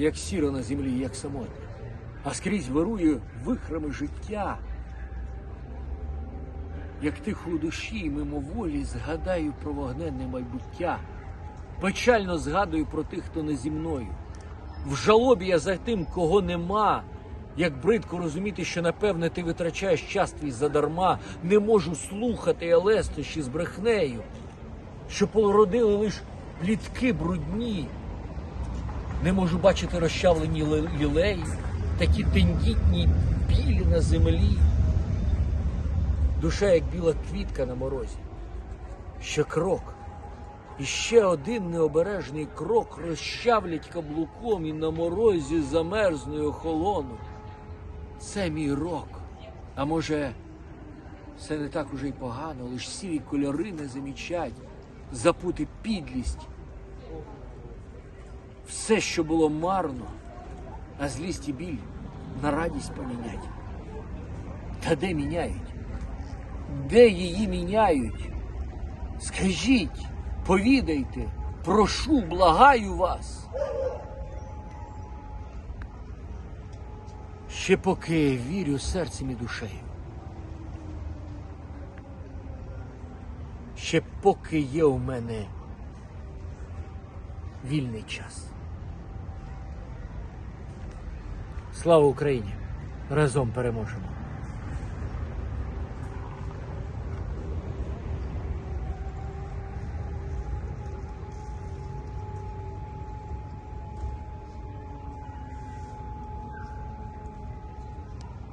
як сіро на землі, як самотня, а скрізь вирує вихрами життя. Як тихо у душі мимоволі згадаю про вогненне майбуття, печально згадую про тих, хто не зі мною. В жалобі я за тим, кого нема. Як бридко розуміти, що напевне ти витрачаєш час твій задарма, не можу слухати я лестощі з брехнею, що породили лиш плітки брудні. Не можу бачити розчавлені лі- лілеї, такі тендітні білі на землі. Душа, як біла квітка на морозі. Ще крок. І ще один необережний крок розчавлять каблуком і на морозі замерзною охолону. Це мій рок. А може, це не так уже й погано, лиш сірі кольори не замічать, запути підлість. Все, що було марно, а злість і біль на радість помінять. Та де міняють? Де її міняють? Скажіть, повідайте, прошу, благаю вас. Ще поки вірю серцем і душею. Ще поки є у мене вільний час. Слава Україні! Разом переможемо!